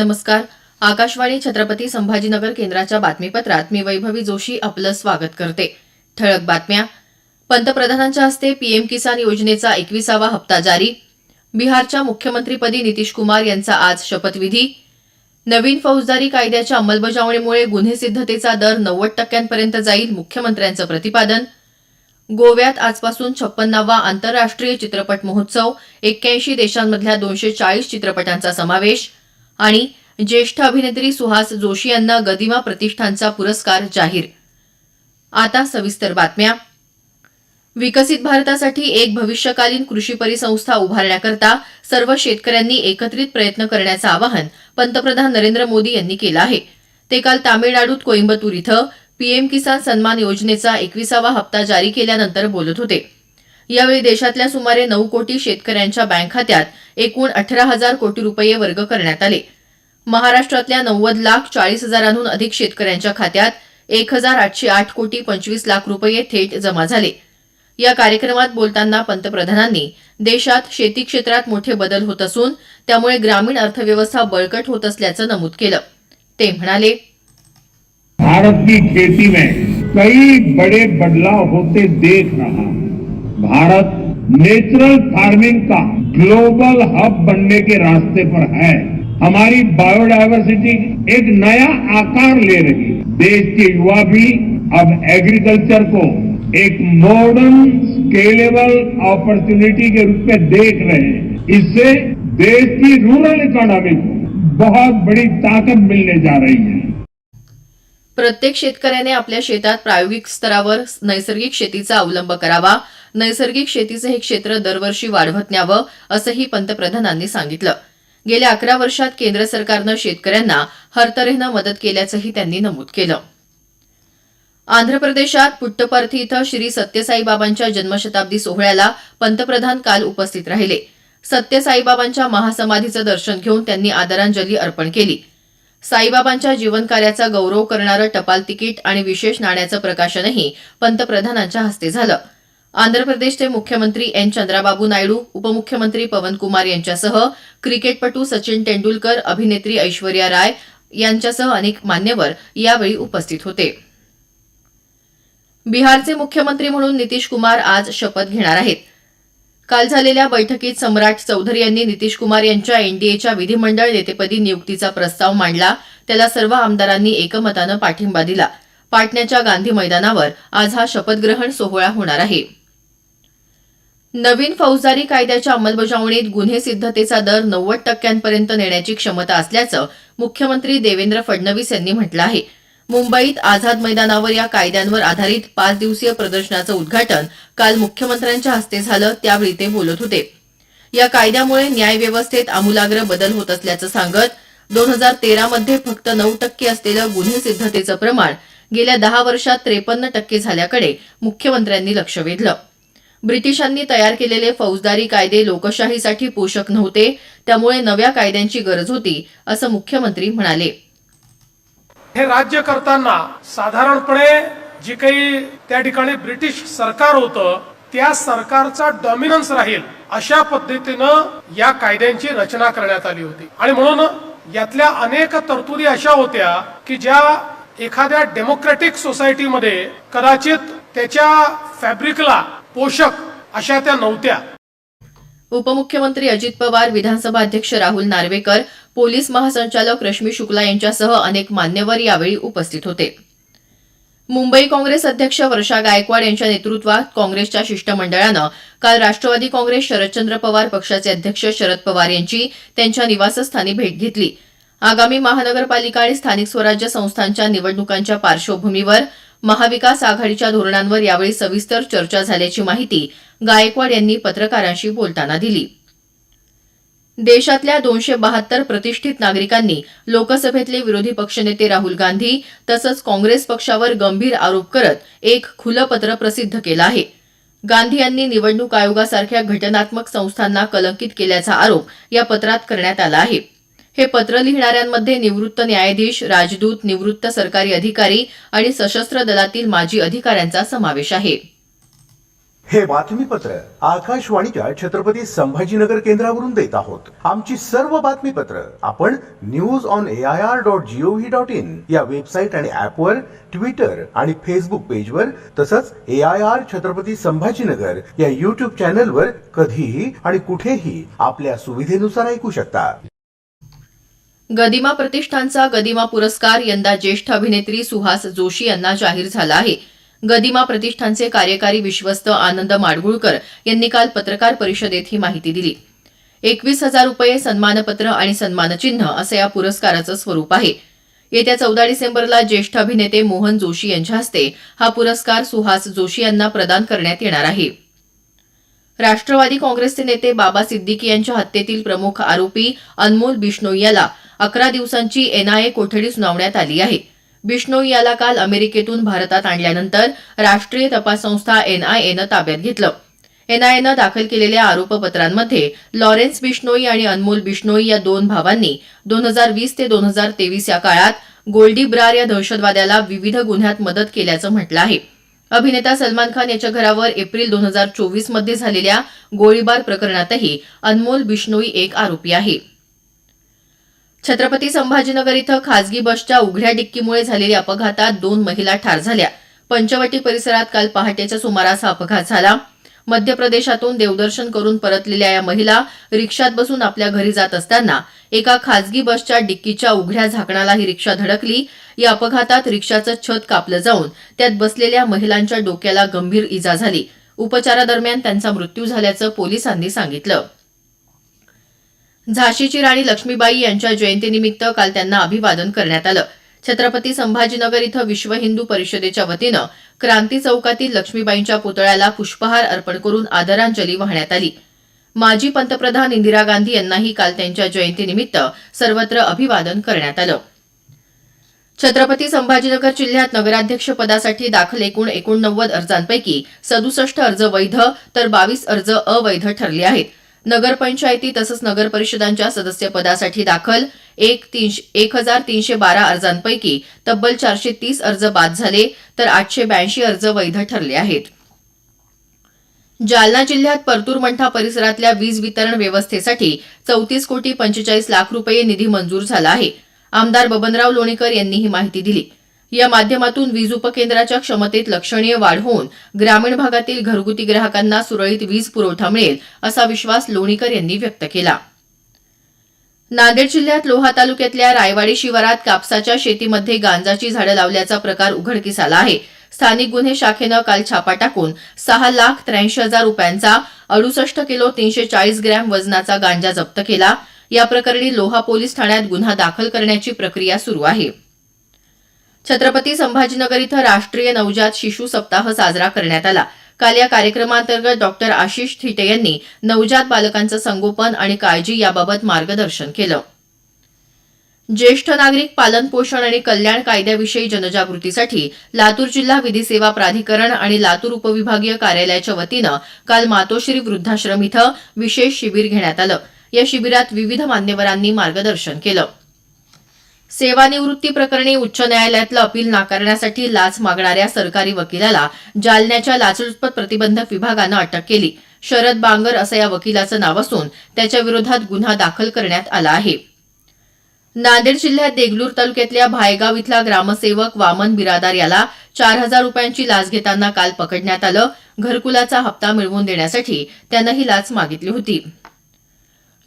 नमस्कार. आकाशवाणी छत्रपती संभाजीनगर केंद्राच्या बातमीपत्रात मी वैभवी जोशी आपलं स्वागत करते. ठळक बातम्या. पंतप्रधानांच्या हस्ते पीएम किसान योजनेचा एकविसावा हप्ता जारी. बिहारच्या मुख्यमंत्रीपदी नितीश कुमार यांचा आज शपथविधी. नवीन फौजदारी कायद्याच्या अंमलबजावणीमुळे गुन्हे सिद्धतेचा दर नव्वद टक्क्यांपर्यंत जाईल मुख्यमंत्र्यांचं प्रतिपादन. गोव्यात आजपासून छप्पन्नावा आंतरराष्ट्रीय चित्रपट महोत्सव. एक्क्याऐंशी देशांमधल्या दोनशे चाळीस चित्रपटांचा समावेश. आणि ज्येष्ठ अभिनेत्री सुहास जोशी यांना गदिमा प्रतिष्ठानचा पुरस्कार जाहीर. आता सविस्तर बातम्या. विकसित भारतासाठी एक भविष्यकालीन कृषी परिसंस्था उभारण्याकरता सर्व शेतकऱ्यांनी एकत्रित प्रयत्न करण्याचं आवाहन पंतप्रधान नरेंद्र मोदी यांनी केलं आहे. ते काल तामिळनाडूत कोइंबतूर इथं पीएम किसान सन्मान योजनेचा एकविसावा हप्ता जारी केल्यानंतर बोलत होते. यावेळी देशातल्या सुमारे नऊ कोटी शेतकऱ्यांच्या बँक खात्यात एकूण अठरा हजार कोटी रुपये वर्ग करण्यात आले. महाराष्ट्रातल्या नव्वद लाख चाळीस हजारांहून अधिक शेतकऱ्यांच्या खात्यात एक हजार आठशे आठ कोटी पंचवीस लाख रुपये थेट जमा झाले. या कार्यक्रमात बोलताना पंतप्रधानांनी देशात शेती क्षेत्रात मोठे बदल होत असून त्यामुळे ग्रामीण अर्थव्यवस्था बळकट होत असल्याचं नमूद केलं. ते म्हणाले भारत की खेती में कई बड़े बदलाव होते देख रहा हूं। भारत नेचुरल फार्मिंग का ग्लोबल हब बनने के रास्ते पर है। हमारी बायोडायवर्सिटी एक नया आकार ले रही है। देश के युवा भी अब एग्रीकल्चर को एक मॉडर्न स्केलेबल अपॉर्चुनिटी के रूप में देख रहे हैं। इससे देश की रूरल इकोनॉमी को बहुत बड़ी ताकत मिलने जा रही है। प्रत्येक शेतकऱ्याने आपल्या शेतात प्रायोगिक स्तरावर नैसर्गिक शेतीचा अवलंब करावा. नैसर्गिक शेतीचं हे क्षेत्र दरवर्षी वाढवत न्यावं असंही पंतप्रधानांनी सांगितलं. गेल्या अकरा वर्षात केंद्र सरकारनं शेतकऱ्यांना हरतऱ्हेनं मदत केल्याचंही त्यांनी नमूद केलं. आंध्र प्रदेशात पुट्टपर्थी इथं श्री सत्यसाईबाबांच्या जन्मशताब्दी सोहळ्याला पंतप्रधान काल उपस्थित राहिले. सत्यसाईबाबांच्या महासमाधीचं दर्शन घेऊन त्यांनी आदरांजली अर्पण केली. साईबाबांच्या जीवनकार्याचा गौरव करणारं टपाल तिकीट आणि विशेष नाण्याचं प्रकाशनही पंतप्रधानांच्या हस्ते झालं. आंध्र प्रदेशचे मुख्यमंत्री एन चंद्राबाबू नायडू उपमुख्यमंत्री पवन कुमार यांच्यासह क्रिकेटपटू सचिन तेंडुलकर अभिनेत्री ऐश्वर्या राय यांच्यासह अनेक मान्यवर यावेळी उपस्थित होते. बिहारचे मुख्यमंत्री म्हणून नितीश कुमार आज शपथ घेणार आहेत. काल झालेल्या बैठकीत सम्राट चौधरी यांनी नितीश कुमार यांच्या एनडीएच्या विधिमंडळ नेतेपदी नियुक्तीचा प्रस्ताव मांडला. त्याला सर्व आमदारांनी एकमतानं पाठिंबा दिला. पाटण्याच्या गांधी मैदानावर आज हा शपथग्रहण सोहळा होणार आहे. नवीन फौजदारी कायद्याच्या अंमलबजावणीत गुन्हे सिद्धतेचा दर नव्वद टक्क्यांपर्यंत नेण्याची क्षमता असल्याचं मुख्यमंत्री देवेंद्र फडणवीस यांनी म्हटलं आहे. मुंबईत आझाद मैदानावर या कायद्यांवर आधारित पाच दिवसीय प्रदर्शनाचं उद्घाटन काल मुख्यमंत्र्यांच्या हस्ते झालं त्यावेळी ते बोलत होते. या कायद्यामुळे न्यायव्यवस्थेत आमूलाग्र बदल होत असल्याचं सांगत दोन हजार तेरामध्ये फक्त नऊ टक्के असलेलं गुन्हे सिद्धतेचं प्रमाण गेल्या दहा वर्षात त्रेपन्न टक्के झाल्याकडे मुख्यमंत्र्यांनी लक्ष वेधलं. ब्रिटिशांनी तयार केलेले फौजदारी कायदे लोकशाहीसाठी पोषक नव्हते त्यामुळे नव्या कायद्यांची गरज होती असं मुख्यमंत्री म्हणाले. हे राज्य करताना साधारणपणे जे काही त्या ठिकाणी ब्रिटिश सरकार होतं त्या सरकारचा डॉमिनन्स राहील अशा पद्धतीनं या कायद्यांची रचना करण्यात आली होती. आणि म्हणून यातल्या अनेक तरतुदी अशा होत्या की ज्या एखाद्या डेमोक्रेटिक सोसायटीमध्ये कदाचित त्याच्या फॅब्रिकला पोषक अशा त्या नव्हत्या. उपमुख्यमंत्री अजित पवार विधानसभा अध्यक्ष राहुल नार्वेकर पोलीस महासंचालक रश्मी शुक्ला यांच्यासह अनेक मान्यवर यावेळी उपस्थित होते. मुंबई काँग्रेस अध्यक्ष वर्षा गायकवाड यांच्या नेतृत्वात काँग्रेसच्या शिष्टमंडळानं काल राष्ट्रवादी काँग्रेस शरदचंद्र पवार पक्षाचे अध्यक्ष शरद पवार यांची त्यांच्या निवासस्थानी भेट घेतली. आगामी महानगरपालिका आणि स्थानिक स्वराज्य संस्थांच्या निवडणुकांच्या पार्श्वभूमीवर महाविकास आघाडीच्या धोरणांवर यावेळी सविस्तर चर्चा झाल्याची माहिती गायकवाड यांनी पत्रकारांशी बोलताना दिली. देशातल्या दोनशे बहात्तर प्रतिष्ठित नागरिकांनी लोकसभेतले विरोधी पक्षनेते राहुल गांधी तसंच काँग्रेस पक्षावर गंभीर आरोप करत एक खुलं पत्र प्रसिद्ध केलं आहे. गांधी यांनी निवडणूक आयोगासारख्या घटनात्मक संस्थांना कलंकित केल्याचा आरोप या पत्रात करण्यात आला आहे. हे पत्र लिहिणाऱ्यांमध्ये निवृत्त न्यायाधीश राजदूत निवृत्त सरकारी अधिकारी आणि सशस्त्र दलातील माजी अधिकाऱ्यांचा समावेश आहे. हे बातमीपत्र आकाशवाणीच्या छत्रपती संभाजीनगर केंद्रावरून देत आहोत. आमची सर्व बातमीपत्र आपण news on A I R dot gov dot in या वेबसाईट आणि ऍपवर ट्विटर आणि फेसबुक पेजवर तसंच A I R Chhatrapati Sambhajinagar या युट्यूब चॅनलवर कधीही आणि कुठेही आपल्या सुविधेनुसार ऐकू शकता. गदिमा प्रतिष्ठानचा गदिमा पुरस्कार यंदा ज्येष्ठ अभिनेत्री सुहास जोशी यांना जाहीर झाला आहे. गदिमा प्रतिष्ठानचे कार्यकारी विश्वस्त आनंद माडगुळकर यांनी काल पत्रकार परिषदेत ही माहिती दिली. एकवीस हजार रुपये सन्मानपत्र आणि सन्मानचिन्ह असं या पुरस्काराचं स्वरूप आहे. येत्या चौदा डिसेंबरला ज्येष्ठ अभिनेते मोहन जोशी यांच्या हस्ते हा पुरस्कार सुहास जोशी यांना प्रदान करण्यात येणार आहे. राष्ट्रवादी काँग्रेसचे नेते बाबा सिद्दीकी यांच्या हत्येतील प्रमुख आरोपी अनमोल बिष्णोई याला अकरा दिवसांची एनआयए कोठडी सुनावण्यात आली आहे. बिश्नोई याला काल अमेरिकेतून भारतात आणल्यानंतर राष्ट्रीय तपास संस्था एनआयएनं ताब्यात घेतलं. एनआयएनं दाखल केलेल्या आरोपपत्रांमध्ये लॉरेन्स बिश्नोई आणि अनमोल बिश्नोई या दोन भावांनी दोन हजार वीस ते दोन हजार तेवीस या काळात गोल्डी ब्रार या दहशतवाद्याला विविध गुन्ह्यात मदत केल्याचं म्हटलं आहे. अभिनेता सलमान खान याच्या घरावर एप्रिल दोन हजार चोवीसमध्ये झालेल्या गोळीबार प्रकरणातही अनमोल बिश्नोई एक आरोपी आहे. छत्रपती संभाजीनगर इथं खासगी बसच्या उघड्या डिक्कीमुळे झालेल्या अपघातात दोन महिला ठार झाल्या. पंचवटी परिसरात काल पहाटेच्या सुमारास हा अपघात झाला. मध्य प्रदेशातून देवदर्शन करून परतलेल्या या महिला रिक्षात बसून आपल्या घरी जात असताना एका खासगी बसच्या डिक्कीच्या उघड्या झाकणाला ही रिक्षा धडकली. या अपघातात रिक्षाचं छत कापलं जाऊन त्यात बसलेल्या महिलांच्या डोक्याला गंभीर इजा झाली. उपचारादरम्यान त्यांचा मृत्यू झाल्याचं पोलिसांनी सांगितलं. झाशीची राणी लक्ष्मीबाई यांच्या जयंतीनिमित्त काल त्यांना अभिवादन करण्यात आलं. छत्रपती संभाजीनगर इथं विश्व हिंदू परिषदेच्या वतीनं क्रांती चौकातील लक्ष्मीबाईंच्या पुतळ्याला पुष्पहार अर्पण करून आदरांजली वाहण्यात आली. माजी पंतप्रधान इंदिरा गांधी यांनाही काल त्यांच्या जयंतीनिमित्त सर्वत्र अभिवादन करण्यात आलं. छत्रपती संभाजीनगर जिल्ह्यात नगराध्यक्षपदासाठी दाखल एकूण एकोणनव्वद अर्जांपैकी सदुसष्ट अर्ज वैध तर बावीस अर्ज अवैध ठरले आहेत. नगरपंचायती तसंच नगर परिषदांच्या सदस्यपदासाठी दाखल एक तीनशे एक हजार तीनशे बारा अर्जांपैकी तब्बल चारशे तीस अर्ज बाद झाले तर आठशे ब्याऐंशी अर्ज वैध ठरले आहेत. जालना जिल्ह्यात परतूर मंठा परिसरातल्या वीज वितरण व्यवस्थेसाठी चौतीस कोटी पंचेचाळीस लाख रुपये निधी मंजूर झाला आहे. आमदार बबनराव लोणीकर यांनी ही माहिती दिली. या माध्यमातून वीज उपकेंद्राच्या क्षमतेत लक्षणीय वाढ होऊन ग्रामीण भागातील घरगुती ग्राहकांना सुरळीत वीज पुरवठा मिळेल असा विश्वास लोणीकर यांनी व्यक्त केला. नांदेड जिल्ह्यात लोहा तालुक्यातल्या रायवाडी शिवारात कापसाच्या शेतीमध्ये गांजाची झाडं लावल्याचा प्रकार उघडकीस आला आहे. स्थानिक गुन्हे शाखेनं काल छापा टाकून सहा लाख त्र्याऐंशी हजार रुपयांचा अडुसष्ट किलो तीनशे चाळीस ग्रॅम वजनाचा गांजा जप्त केला. या प्रकरणी लोहा पोलीस ठाण्यात गुन्हा दाखल करण्याची प्रक्रिया सुरू आहे. छत्रपती संभाजीनगर इथं राष्ट्रीय नवजात शिशु सप्ताह साजरा करण्यात आला. काल या कार्यक्रमांतर्गत डॉक्टर आशिष थिटे यांनी नवजात बालकांचं संगोपन आणि काळजी याबाबत मार्गदर्शन केलं. ज्येष्ठ नागरिक पालन पोषण आणि कल्याण कायद्याविषयी जनजागृतीसाठी लातूर जिल्हा विधी सेवा प्राधिकरण आणि लातूर उपविभागीय कार्यालयाच्या वतीनं काल मातोश्री वृद्धाश्रम इथं विशेष शिबिर घेण्यात आलं. या शिबिरात विविध मान्यवरांनी मार्गदर्शन केलं. सेवानिवृत्ती प्रकरणी उच्च न्यायालयातलं अपील नाकारण्यासाठी लाच मागणाऱ्या सरकारी वकिलाला जालन्याच्या लाचलुचपत प्रतिबंधक विभागानं अटक केली. शरद बांगर असं या वकिलाचं नाव असून त्याच्या विरोधात गुन्हा दाखल करण्यात आला आहे. नांदेड जिल्ह्यात देगलूर तालुक्यातल्या भायगाव इथला ग्रामसेवक वामन बिरादार याला चार हजार रुपयांची लाच घेताना काल पकडण्यात आलं. घरकुलाचा हप्ता मिळवून देण्यासाठी त्यानं ही लाच मागितली होती.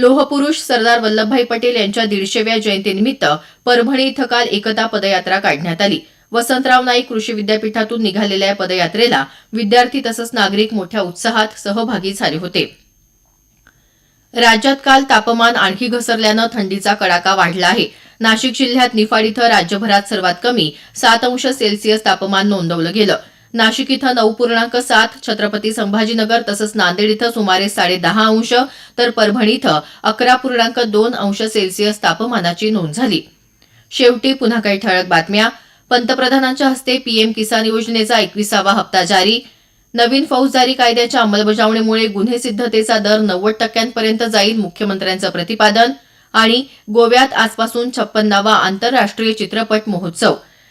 लोहपुरुष सरदार वल्लभभाई पटेल यांच्या दीडशेव्या जयंतीनिमित्त परभणी इथं काल एकता पदयात्रा काढण्यात आली. वसंतराव नाईक कृषी विद्यापीठातून निघालेल्या या पदयात्रेला विद्यार्थी तसंच नागरिक मोठ्या उत्साहात सहभागी झाले होते. राज्यात काल तापमान आणखी घसरल्यानं थंडीचा कडाका वाढला आहे. नाशिक जिल्ह्यात निफाड इथं राज्यभरात सर्वात कमी सात अंश सेल्सिअस तापमान नोंदवलं गेलं. नाशिक इथं नऊ पूर्णांक सात छत्रपती संभाजीनगर तसंच नांदेड इथं सुमारे साडे दहा अंश तर परभणी इथं अकरा पूर्णांक दोन अंश सेल्सिअस तापमानाची नोंद झाली. शेवटी पुन्हा काही ठळक बातम्या. पंतप्रधानांच्या हस्ते पीएम किसान योजनेचा एकविसावा हप्ता जारी. नवीन फौजदारी कायद्याच्या अंमलबजावणीमुळे गुन्हे सिद्धतेचा दर नव्वद टक्क्यांपर्यंत जाईल मुख्यमंत्र्यांचं प्रतिपादन. आणि गोव्यात आजपासून छप्पन्नावा आंतरराष्ट्रीय चित्रपट महोत्सव.